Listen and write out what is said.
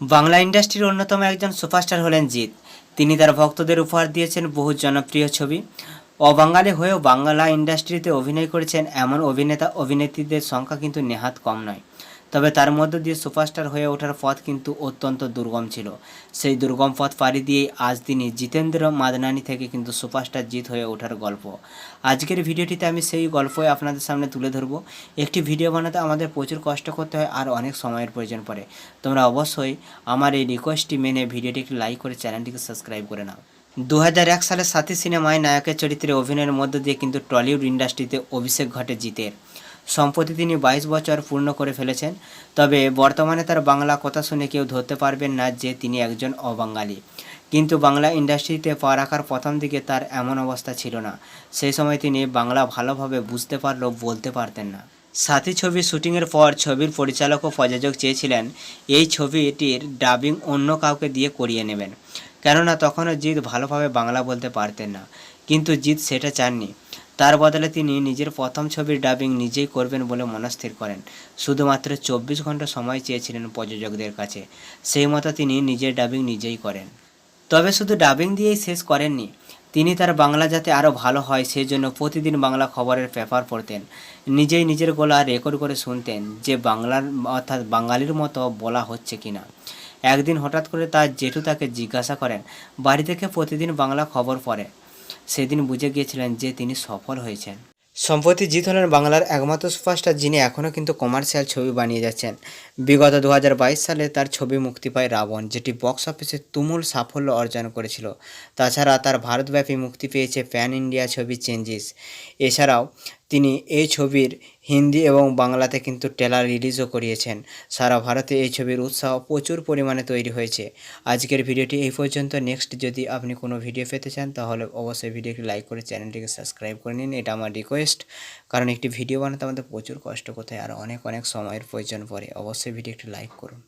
বাংলা ইন্ডাস্ট্রির অন্যতম একজন সুপারস্টার হলেন জিৎ। তিনি তার ভক্তদের উপহার দিয়েছেন বহু জনপ্রিয় ছবি। অবাঙালি হয়েও বাংলা ইন্ডাস্ট্রিতে অভিনয় করেছেন এমন অভিনেতা অভিনেত্রীদের সংখ্যা কিন্তু নেহাত কম নয়। তবে তার মধ্য দিয়ে সুপারস্টার হয়ে ওঠার পথ কিন্তু অত্যন্ত দুর্গম ছিল। সেই দুর্গম পথ পাড়ি দিয়েই আজ তিনি জিতেন্দ্র মাদনানি থেকে কিন্তু সুপারস্টার জিত হয়ে ওঠার গল্প। আজকের ভিডিওটিতে আমি সেই গল্পই আপনাদের সামনে তুলে ধরবো। একটি ভিডিও বানাতে আমাদের প্রচুর কষ্ট করতে হয় আর অনেক সময়ের প্রয়োজন পড়ে। তোমরা অবশ্যই আমার এই রিকোয়েস্টটি মেনে ভিডিওটিকে লাইক করে চ্যানেলটিকে সাবস্ক্রাইব করে নাও। দু এক সালে সাথী সিনেমায় নায়কের চরিত্রে অভিনয়ের মধ্য দিয়ে কিন্তু টলিউড ইন্ডাস্ট্রিতে অভিষেক ঘটে জিতের। সম্প্রতি তিনি বাইশ বছর পূর্ণ করে ফেলেছেন, তবে বর্তমানে তার বাংলা কথা শুনে কেউ ধরতে পারবেন না যে তিনি একজন অবাঙালি। কিন্তু বাংলা ইন্ডাস্ট্রিতে পা রাখার প্রথম দিকে তার এমন অবস্থা ছিল না। সেই সময় তিনি বাংলা ভালোভাবে বুঝতে পারলেও বলতে পারতেন না। সাথী ছবির শুটিংয়ের পর ছবির পরিচালক ও প্রযোজক চেয়েছিলেন, এই ছবিটির ডাবিং অন্য কাউকে দিয়ে করিয়ে নেবেন। কেননা তখনও জিৎ ভালোভাবে বাংলা বলতে পারতেন না। কিন্তু জিৎ সেটা চাননি। তার বদলে তিনি নিজের প্রথম ছবির ডাবিং নিজেই করবেন বলে মনস্থির করেন। শুধুমাত্র চব্বিশ ঘণ্টা সময় চেয়েছিলেন প্রযোজকদের কাছে। সেই মতো তিনি নিজের ডাবিং নিজেই করেন। তবে শুধু ডাবিং দিয়েই শেষ করেননি, তিনি তার বাংলা যাতে আরও ভালো হয় সেই জন্য প্রতিদিন বাংলা খবরের পেপার পড়তেন। নিজেই নিজের গলা রেকর্ড করে শুনতেন যে বাংলার, অর্থাৎ বাঙালির মতো বলা হচ্ছে কিনা। একদিন হঠাৎ করে তার জেঠু তাকে জিজ্ঞাসা করেন, বাড়ি থেকে প্রতিদিন বাংলা খবর পড়ে? সেদিন বুঝে গিয়েছিলেন যে তিনি সফল হয়েছেন। সম্প্রতি জিৎ হলেন বাংলার একমাত্র সুপারস্টার যিনি এখনও কিন্তু কমার্শিয়াল ছবি বানিয়ে যাচ্ছেন। বিগত দু হাজার বাইশ সালে তার ছবি মুক্তি পায় রাবণ, যেটি বক্স অফিসে তুমুল সাফল্য অর্জন করেছিল। তাছাড়া তার ভারতব্যাপী মুক্তি পেয়েছে প্যান ইন্ডিয়া ছবি চেঞ্জিস। এছাড়াও তিনি এই ছবির হিন্দি এবং বাংলাতে কিন্তু ট্রেলার রিলিজও করিয়েছেন। সারা ভারতে এই ছবির উৎসাহ প্রচুর পরিমাণে তৈরি হয়েছে। আজকের ভিডিওটি এই পর্যন্ত। নেক্সট যদি আপনি কোনো ভিডিও পেতে চান, তাহলে অবশ্যই ভিডিওটি লাইক করে চ্যানেলটিকে সাবস্ক্রাইব করে নিন। এটা আমার রিকোয়েস্ট কারণ একটি ভিডিও বানাতে আমাদের প্রচুর কষ্ট হয় আর অনেক অনেক সময়ের প্রয়োজন পড়ে। অবশ্যই ভিডিওটি লাইক করুন।